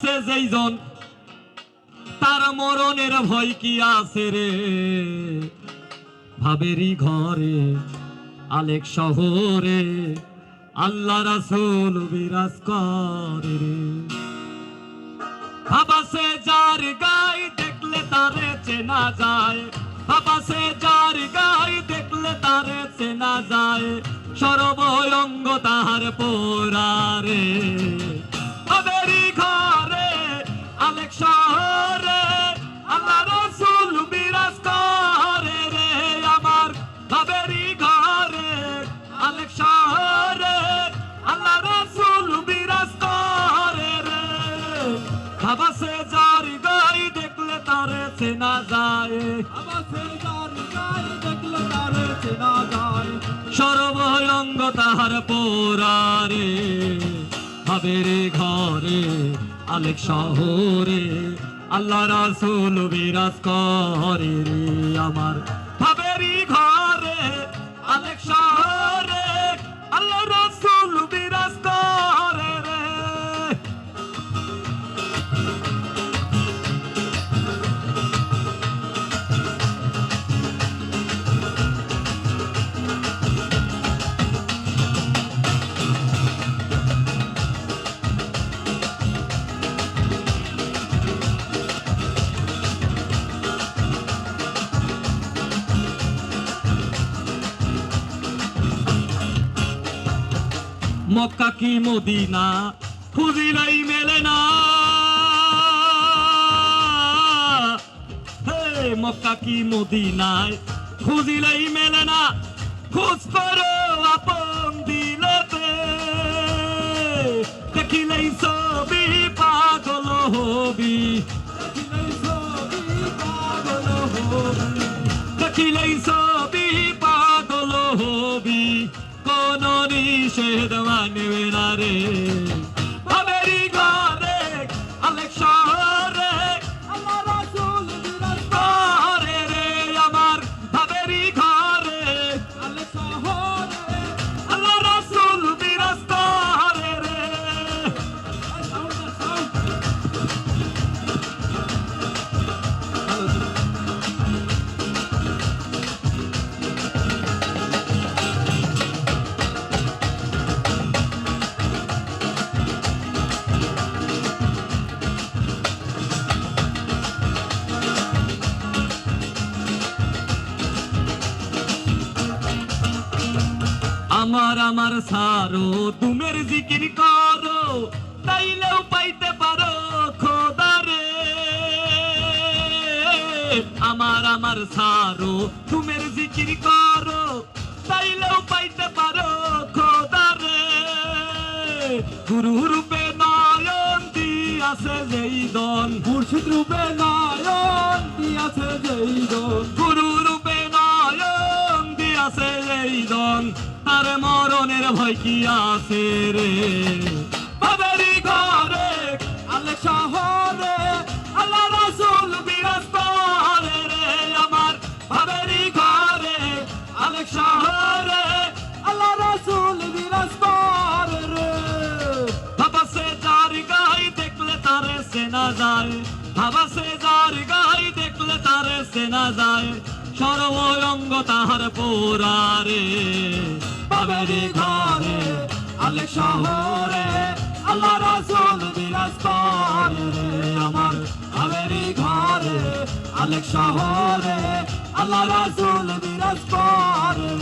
যেইজন তার মরণের ভয় কি আছে রে? ভাবেরই ঘরে, আলেক শহরে, আল্লাহ রাসূল বিরাজ করে রে। বাবা সে যার গাই দেখলে তারে চেনা যায় বাবা সে যার গাই দেখলে তারে চেনা যায় সর্বঙ্গ তাহার পোরারে আবেরি চেনা যায়। সর্বঙ্গ তাহার পোরারে ভাবের ঘরে, আলেক শহরে, আল্লাহ রাসূল বিরাজ করে আমার। ভাবেরই ঘরে, আলেক শহরে মক্কা কি মদিনা? খুঁজিলাই মেলে না। মক্কা কি মদিনায়? খুঁজিলাই মেলে না। খোঁজ করো আপন দিলতে। দেখিলেই সবই পাগল ಶೇಹದವ ನಿವಿನಾರೇ আমার আমার সারো, তুমের জিকির করো, তাইলেও পাইতে পারো খোদারে। আমার আমার সারো, তুমের জিকির করো, তাইলেও পাইতে পারো খোদারে। গুরু রূপে নয়ন দিয়াছে যেই দন মুর্শিদ রূপে নয়ন দিয়াছে যেই দোন গুরু দিয়াছে এই দন তার মরণের ভয় কি আছে রে? বাবেরি ঘরে, আলে শহরে, আল্লাহ রাসূল বিরাজ করে রে, আমার বাবেরি ঘরে আলেক শহরে, আল্লাহ রাসূল বিরাজ করে রে। বাবা সে যার গাই দেখলে তারে সেনা যায় বাবা সে যার গাই দেখলে তারে সেনা যায়। সর্বঙ্গ তাহার পোরারে। বাবেরি ঘরে, আলে শহরে, আল্লাহ রাসূল বিরাজ করে আমার বাবেরি ঘরে, আলে শহরে, আল্লাহ রাসূল বিরাজ করে